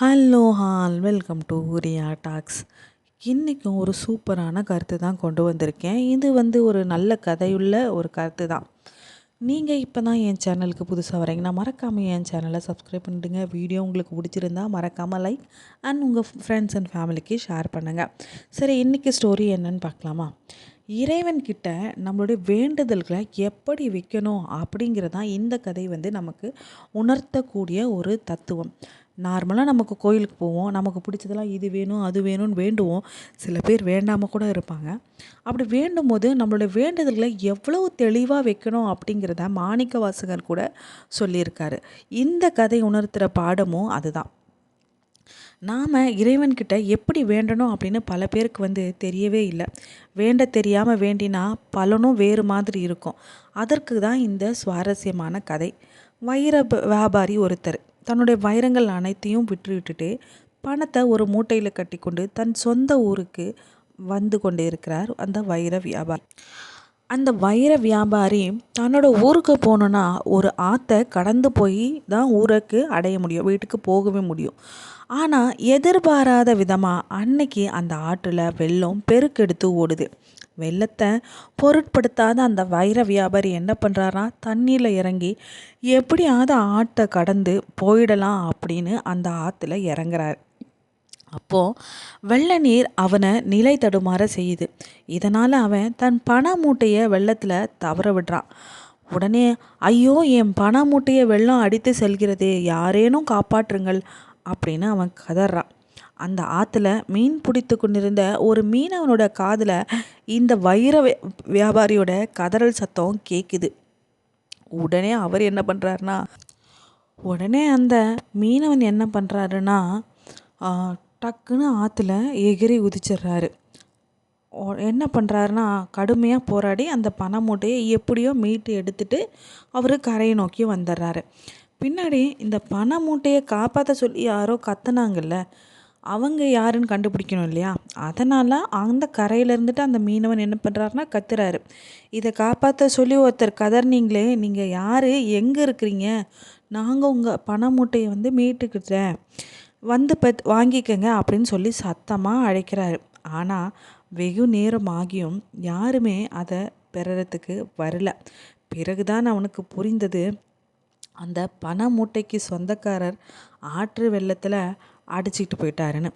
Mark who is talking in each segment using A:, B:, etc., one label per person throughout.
A: Hello all welcome to Riya talks. இன்றைக்கும் ஒரு சூப்பரான கருத்து தான் கொண்டு வந்திருக்கேன். இது வந்து ஒரு நல்ல கதையுள்ள ஒரு கருத்து தான். நீங்கள் இப்போ தான் என் சேனலுக்கு புதுசாக வரீங்கன்னா மறக்காமல் என் சேனலை சப்ஸ்கிரைப் பண்ணிடுங்க. வீடியோ உங்களுக்கு பிடிச்சிருந்தா மறக்காமல் லைக் அண்ட் உங்கள் ஃப்ரெண்ட்ஸ் அண்ட் ஃபேமிலிக்கு ஷேர் பண்ணுங்கள் சரி இன்றைக்கி ஸ்டோரி என்னன்னு பார்க்கலாமா? இறைவன்கிட்ட நம்மளுடைய வேண்டுதல்களை எப்படி வைக்கணும் அப்படிங்கிறதான் இந்த கதை வந்து நமக்கு உணர்த்தக்கூடிய ஒரு தத்துவம். நார்மலாக நமக்கு கோயிலுக்கு போவோம் நமக்கு பிடிச்சதெல்லாம் இது வேணும் அது வேணும்னு வேண்டுவோம். சில பேர் வேண்டாமல் கூட இருப்பாங்க. அப்படி வேண்டும் போது நம்மளுடைய வேண்டுதல்களை எவ்வளவு தெளிவாக வைக்கணும் அப்படிங்கிறத மாணிக்க வாசகர் கூட சொல்லியிருக்காரு. இந்த கதை உணர்த்துகிற பாடமும் அதுதான். நாம் இறைவன்கிட்ட எப்படி வேண்டணும் அப்படின்னு பல பேருக்கு வந்து தெரியவே இல்லை. வேண்ட தெரியாமல் வேண்டினா பலனும் வேறு மாதிரி இருக்கும். அதற்கு தான் இந்த சுவாரஸ்யமான கதை. வைர வியாபாரி ஒருத்தர் தன்னுடைய வைரங்கள் அனைத்தையும் விற்று விட்டுட்டு பணத்தை ஒரு மூட்டையில் கட்டி கொண்டு தன் சொந்த ஊருக்கு வந்து கொண்டு இருக்கிறார் அந்த வைர வியாபாரி. அந்த வைர வியாபாரி தன்னோட ஊருக்கு போகணுன்னா ஒரு ஆற்றை கடந்து போய் தான் ஊருக்கு அடைய முடியும் வீட்டுக்கு போகவே முடியும். ஆனால் எதிர்பாராத விதமாக அன்னைக்கு அந்த ஆற்றில் வெள்ளம் பெருக்கெடுத்து ஓடுது. வெள்ளத்தை பொருட்படுத்தாத அந்த வைர வியாபாரி என்ன பண்ணுறாரா தண்ணியில் இறங்கி எப்படியாவது ஆட்டை கடந்து போயிடலாம் அப்படின்னு அந்த ஆற்றுல இறங்குறாரு. அப்போது வெள்ள நீர் அவனை நிலை தடுமாற செய்யுது. இதனால் அவன் தன் பண மூட்டையை வெள்ளத்தில் தவற விடுறான். உடனே ஐயோ என் பண மூட்டையை வெள்ளம் அடித்து செல்கிறதே யாரேனும் காப்பாற்றுங்கள் அப்படின்னு அவன் கதறான். அந்த ஆற்றுல மீன் பிடித்து கொண்டிருந்த ஒரு மீனவனோட காதில் இந்த வைர வியாபாரியோட கதறல் சத்தம் கேட்குது உடனே அவர் என்ன பண்ணுறாருனா உடனே அந்த மீனவன் என்ன பண்ணுறாருன்னா டக்குன்னு ஆற்றுல எகிரி குதிச்சிடுறாரு என்ன பண்ணுறாருன்னா கடுமையாக போராடி அந்த பண மூட்டையை எப்படியோ மீட்டு எடுத்துட்டு அவர் கரையை நோக்கி வந்துடுறாரு பின்னாடி இந்த பண மூட்டையை காப்பாற்ற சொல்லி யாரோ கத்துனாங்கல்ல அவங்க யாருன்னு கண்டுபிடிக்கணும் இல்லையா? அதனால் அந்த கரையில் இருந்துட்டு அந்த மீனவன் என்ன பண்ணுறாருனா கத்துறாரு. இதை காப்பாற்ற சொல்லி ஒருத்தர் கதறினீங்களே நீங்கள் யார்? எங்கே இருக்கிறீங்க? நாங்கள் உங்கள் பண மூட்டையை வந்து மீட்டுக்கிட்டேன் வந்து பத் வாங்கிக்கங்க அப்படின்னு சொல்லி சத்தமாக அழைக்கிறாரு. ஆனால் வெகு நேரம் ஆகியும் யாருமே அதை பெறறதுக்கு வரல. பிறகுதான் அவனுக்கு புரிந்தது அந்த பண மூட்டைக்கு சொந்தக்காரர் ஆற்று வெள்ளத்தில் அடிச்சிக்கிட்டு போயிட்டாருன்னு.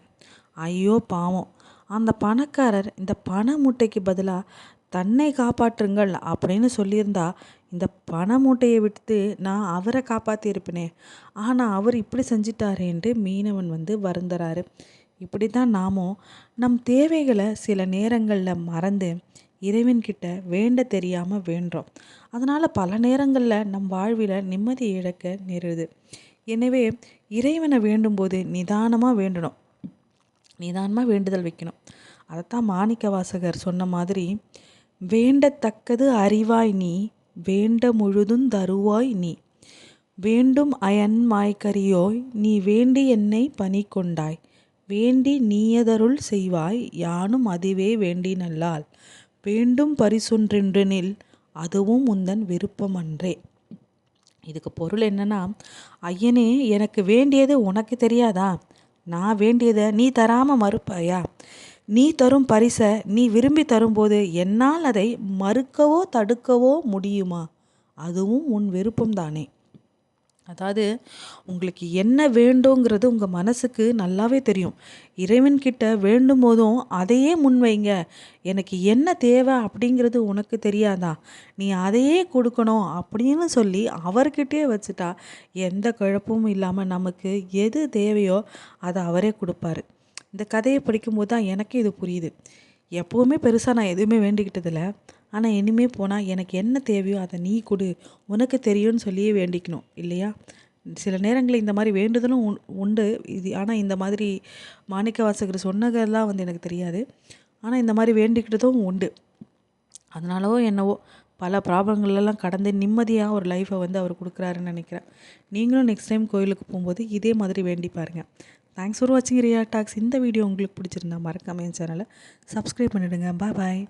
A: ஐயோ பாவம். அந்த பணக்காரர் இந்த பண மூட்டைக்கு பதிலாக தன்னை காப்பாற்றுங்கள் அப்படின்னு சொல்லியிருந்தா இந்த பண மூட்டையை விட்டு நான் அவரை காப்பாற்றியிருப்பேனே ஆனால் அவர் இப்படி செஞ்சிட்டாரேன்ட்டு மீனவன் வந்து வருந்துறாரு. இப்படி தான் நாமும் நம் தேவைகளை சில நேரங்களில் மறந்து இறைவன்கிட்ட வேண்ட தெரியாமல் வேண்டுறோம். அதனால் பல நேரங்களில் நம் வாழ்வில் நிம்மதி இழக்க நேருது எனவே இறைவனை வேண்டும்போது நிதானமாக வேண்டணும். நிதானமாக வேண்டுதல் வைக்கணும். அதைத்தான் மாணிக்க வாசகர் சொன்ன மாதிரி வேண்டத்தக்கது அறிவாய் நீ வேண்ட முழுதும் தருவாய் நீ. வேண்டும் அயன் மாய்கரியோய் நீ வேண்டி என்னை பணி கொண்டாய் வேண்டி நீயதருள் செய்வாய் யானும் அதுவே வேண்டினல்லால். வேண்டும் பரிசொன்றென்றெனில் அதுவும் உந்தன் விருப்பமன்றே. இதுக்கு பொருள் என்னன்னா ஐயனே எனக்கு வேண்டியது உனக்கு தெரியாதா? நான் வேண்டியதை நீ தராமல் மறுப்பாயா? நீ தரும் பரிசை நீ விரும்பி தரும்போது என்னால் அதை மறுக்கவோ தடுக்கவோ முடியுமா? அதுவும் உன் விருப்பம்தானே அதாவது உங்களுக்கு என்ன வேண்டுங்கிறது உங்கள் மனசுக்கு நல்லாவே தெரியும். இறைவன்கிட்ட வேண்டும் போதும் அதையே முன்வைங்க. எனக்கு என்ன தேவை அப்படிங்கிறது உனக்கு தெரியாதா? நீ அதையே கொடுக்கணும் அப்படின்னு சொல்லி அவர்கிட்டே வச்சுட்டா எந்த குழப்பமும் இல்லாமல் நமக்கு எது தேவையோ அதை அவரே கொடுப்பாரு. இந்த கதையை படிக்கும்போது தான் எனக்கும் இது புரியுது. எப்போவுமே பெருசாக நான் எதுவுமே வேண்டிக்கிட்டதில்ல. ஆனால் இனிமேல் போனால் எனக்கு என்ன தேவையோ அதை நீ கொடு. உனக்கு தெரியும்னு சொல்லியே வேண்டிக்கணும் இல்லையா? சில நேரங்களில் இந்த மாதிரி வேண்டுதலும் உண்டு. இது ஆனால் இந்த மாதிரி மாணிக்க வாசகர் சொன்னதெல்லாம் வந்து எனக்கு தெரியாது. ஆனால் இந்த மாதிரி வேண்டிக்கிட்டதும் உண்டு. அதனாலவோ என்னவோ பல ப்ராப்ளங்கள்லாம் கடந்து நிம்மதியாக ஒரு லைஃப்பை வந்து அவர் கொடுக்குறாருன்னு நினைக்கிறேன். நீங்களும் நெக்ஸ்ட் டைம் கோயிலுக்கு போகும்போது இதே மாதிரி வேண்டி பாருங்கள் தேங்க்ஸ் ஃபார் வாட்சிங் ரியா டாக்ஸ் இந்த வீடியோ உங்களுக்கு பிடிச்சிருந்தா மறக்காமல் என் சேனலை சப்ஸ்கிரைப் பண்ணிவிடுங்க பாய் பாய்